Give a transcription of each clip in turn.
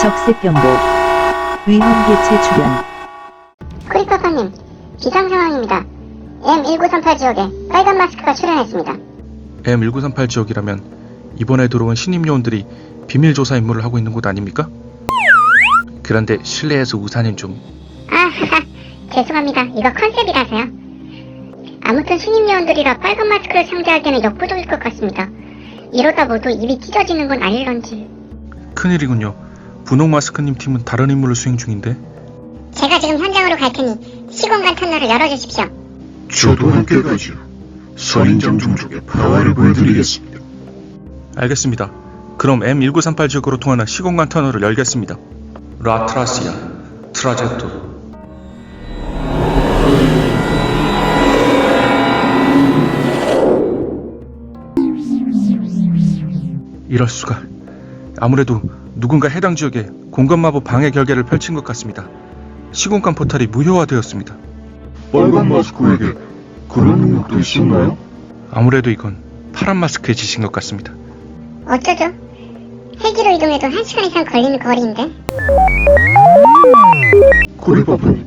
적색 경보. 위험 개체 출현. 크리퍼파님, 비상 상황입니다. M1938 지역에 빨간 마스크가 출현했습니다. M1938 지역이라면 이번에 들어온 신임 요원들이 비밀 조사 임무를 하고 있는 곳 아닙니까? 그런데 실내에서 우산은 좀 아하하, 죄송합니다. 이거 컨셉이라서요. 아무튼 신임 요원들이라 빨간 마스크를 상대하기에는 역부족일 것 같습니다. 이러다 모두 입이 찢어지는 건 아닐런지. 큰일이군요. 분홍 마스크님 팀은 다른 임무를 수행 중인데 제가 지금 현장으로 갈 테니 시공간 터널을 열어주십시오. 저도 함께 가죠. 선인장 종족의 파워를 보여드리겠습니다. 알겠습니다. 그럼 M1938 지역으로 통하는 시공간 터널을 열겠습니다. 라트라시아, 트라제토. 이럴 수가. 아무래도 누군가 해당 지역에 공간마법 방해 결계를 펼친 것 같습니다. 시공간 포탈이 무효화되었습니다. 빨간 마스크에게 그런 능력도 있었나요? 아무래도 이건 파란 마스크의 짓인 것 같습니다. 어쩌죠? 헬기로 이동해도 1시간 이상 걸리는 거리인데? 코리파파님,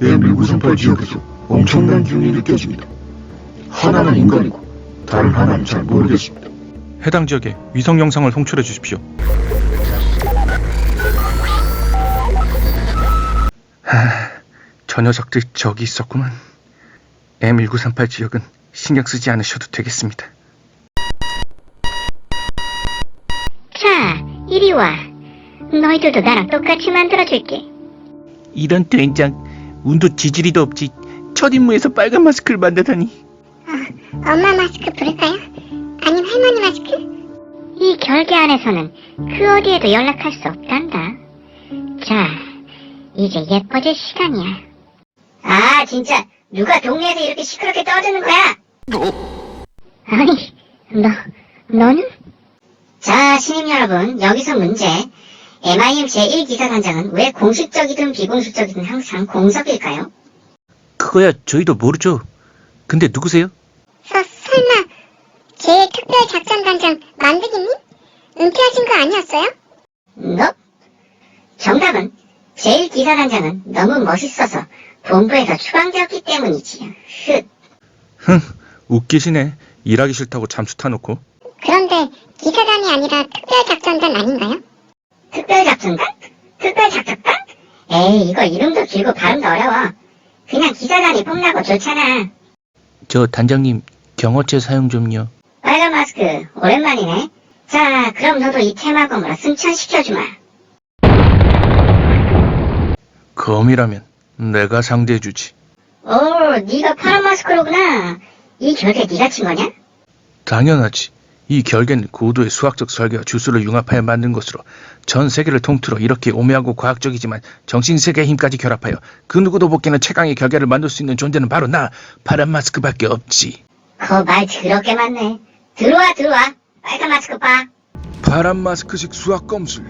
M1938 지역에서 엄청난 기운이 느껴집니다. 하나는 인간이고 다른 하나는 잘 모르겠습니다. 해당 지역에 위성 영상을 송출해 주십시오. 하, 저 녀석들 저기 있었구만. M1938 지역은 신경 쓰지 않으셔도 되겠습니다. 자, 이리 와. 너희들도 나랑 똑같이 만들어줄게. 이런 된장 운도 지지리도 없지 첫 임무에서 빨간 마스크를 만나다니 엄마 마스크 부를까요? 결계 안에서는 그 어디에도 연락할 수 없단다. 자, 이제 예뻐질 시간이야. 아, 진짜 누가 동네에서 이렇게 시끄럽게 떠드는 거야? 아니, 너, 너는? 자, 신임 여러분, 여기서 문제. MIM 제1 기사단장은 왜 공식적이든 비공식적이든 항상 공석일까요? 그거야 저희도 모르죠 근데 누구세요? 서, 설마 제1특별 작전단장 만드기님? 은퇴하신 거 아니었어요? 너? 정답은 제1기사단장은 너무 멋있어서 본부에서 추방되었기 때문이지요. 흑. 흥, 웃기시네. 일하기 싫다고 잠수 타놓고. 그런데 기사단이 아니라 특별작전단 아닌가요? 특별작전단? 특별작전단? 에이, 이거 이름도 길고 발음도 어려워. 그냥 기사단이 뽐나고 좋잖아. 저 단장님 경어체 사용 좀요 빨간 마스크, 오랜만이네. 자, 그럼 너도 이 테마검으로 승천시켜주마. 검이라면 내가 상대해주지. 오, 네가 파란 마스크로구나. 이 결계 네가 친 거냐? 당연하지. 이 결계는 고도의 수학적 설계와 주술을 융합하여 만든 것으로 전 세계를 통틀어 이렇게 오묘하고 과학적이지만 정신세계의 힘까지 결합하여 그 누구도 못 깨는 최강의 결계를 만들 수 있는 존재는 바로 나 파란 마스크밖에 없지. 거 말 더럽게 많네. 들어와, 들어와. 빨간 마스크 봐. 파란 마스크식 수학 검술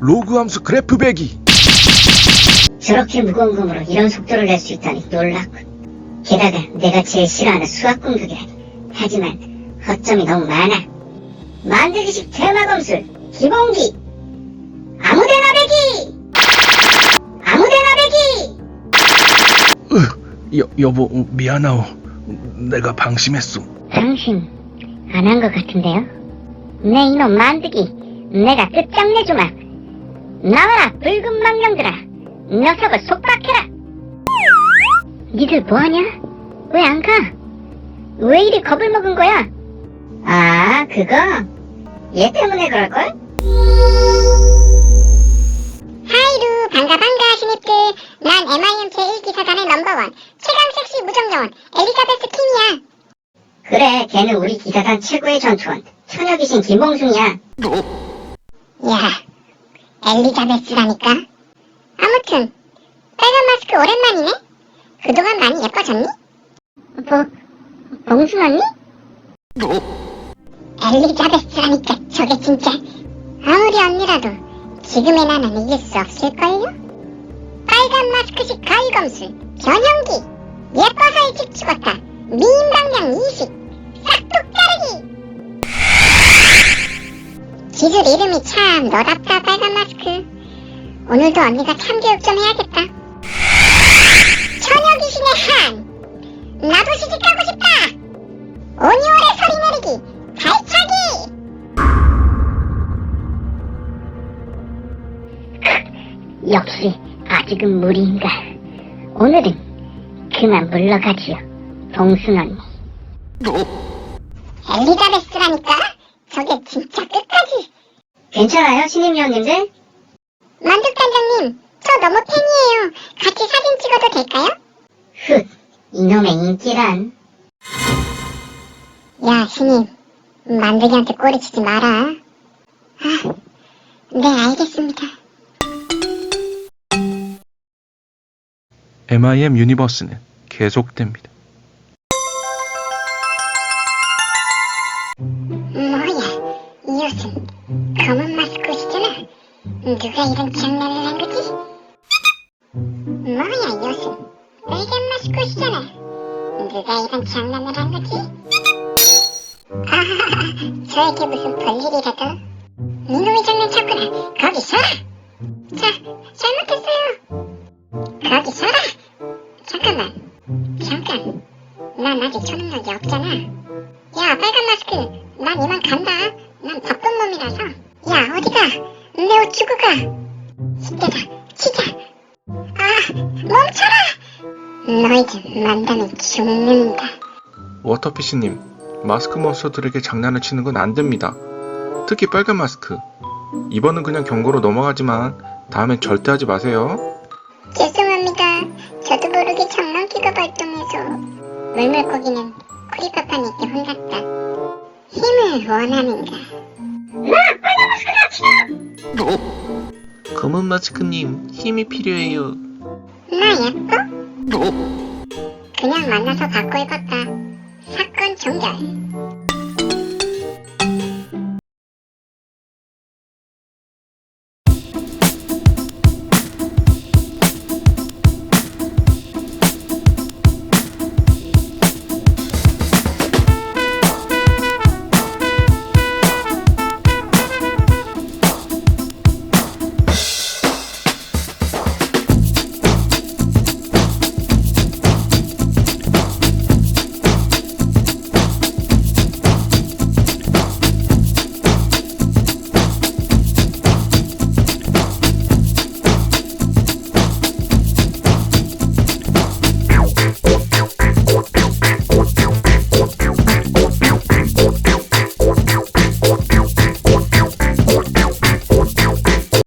로그 함수 그래프 배기 저렇게 무거운 검으로 이런 속도를 낼 수 있다니 놀랍군. 게다가 내가 제일 싫어하는 수학 공격이라니. 하지만 허점이 너무 많아. 만들기식 테마 검술 기본기 아무데나 배기 아무데나 배기 여, 여보 미안하오 내가 방심했소 당신 안 한 것 같은데요? 내 이놈 만드기 내가 끝장내주마 나와라 붉은 망령들아 녀석을 속박해라 니들 뭐하냐? 왜 안 가? 왜 이리 겁을 먹은 거야? 아 그거? 얘 때문에 그럴걸? 하이루 반가 반가 신입들 난 MIM 제1기사단의 넘버원 최강 섹시 무정요원 엘리자베스 킴이야 그래, 걔는 우리 기사단 최고의 전투원, 처녀귀신 김봉순이야. 야, 엘리자베스라니까? 아무튼, 빨간 마스크 오랜만이네? 그동안 많이 예뻐졌니? 뭐, 봉순 언니? 엘리자베스라니까, 저게 진짜. 아무리 언니라도, 지금의 나는 이길 수 없을걸요? 빨간 마스크식 가위검술, 변형기, 예뻐서 일찍 죽었다. 미인방향 20싹 기 기술 이름이 참 너답다 빨간 마스크 오늘도 언니가 참교육 좀 해야겠다. 처녀 귀신의 한! 나도 시집 가고 싶다! 오니월의 소리 내리기! 발차기! 역시 아직은 무리인가. 오늘은 그만 물러가지요. 동순 언니. 엘리자베스라니까? 저게 진짜 끝까지. 괜찮아요, 신임위원님들? 만두단장님, 저 너무 팬이에요. 같이 사진 찍어도 될까요? 훗, 이놈의 인기란. 야, 신임. 만두기한테 꼬리치지 마라. 아, 네, 알겠습니다. MIM 유니버스는 계속됩니다. 누가 이런 장난을 한 거지? 뭐야, 이 옷은 빨간 마스크 옷이잖아. 누가 이런 장난을 한 거지? 저에게 무슨 볼일이라도? 이놈의 장난 쳤구나. 거기 서라! 자, 잘못했어요. 거기 서라! 잠깐만, 잠깐. 난 아직 초능력이 없잖아. 야 빨간 마스크 난 이만 간다 난 바쁜 몸이라서 야 어디가 내옷 주고 가. 이때다. 치자. 아 멈춰라. 너희들 만나면 죽는다. 워터피쉬님, 마스크 몬스터들에게 장난을 치는 건 안 됩니다. 특히 빨간 마스크. 이번은 그냥 경고로 넘어가지만 다음엔 절대 하지 마세요. 죄송합니다. 저도 모르게 장난기가 발동해서 물물고기는 쿠리파파님께 혼났다. 힘을 원하는가 검은 마스크님 힘이 필요해요. 나 예뻐? 그냥 만나서 바꿔 입었다. 사건 종결.